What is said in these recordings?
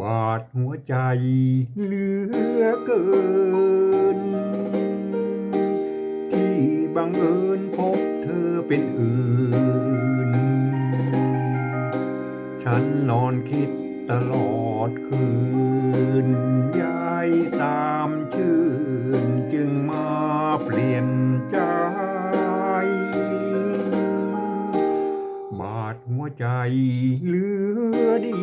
บาดหัวใจเหลือเกิน ที่บังเอิญพบเธอเป็นอื่น ฉันนอนคิดตลอดคืนยายสามชื่นจึงมาเปลี่ยนใจ บาดหัวใจเหลือดี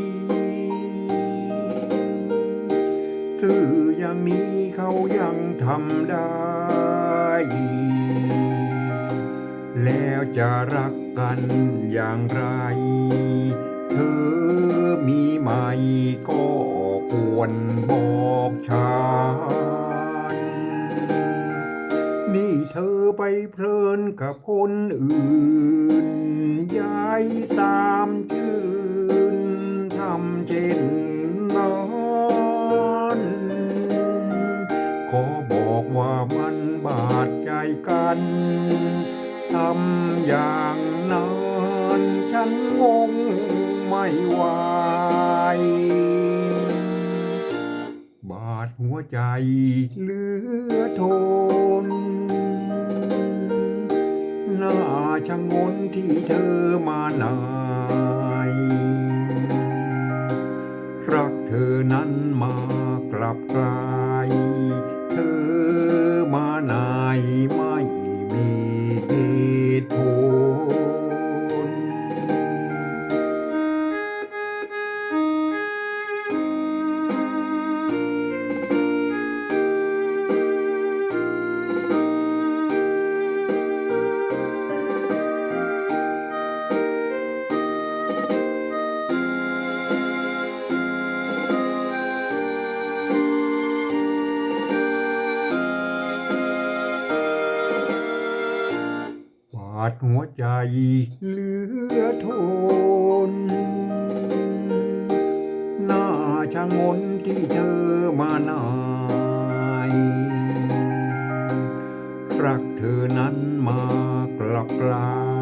สื่ออย่างนี้เขายังทำได้ แล้วจะรักกันอย่างไร เธอมีไหมก็ควรบอกฉัน นี่เธอไปเพลินกับคนอื่น ยายสามชื่น ว่ามันบาดใจกันทำอย่างนั้นฉันงงไม่ไหวบาดหัวใจเหลือทนหน้าชะงนที่เธอมานายรักเธอนั้นมากลับกลาย ดหัวใจเหลือทน หน้าชะงนที่เธอมานายรักเธอนั้นมากลับกลา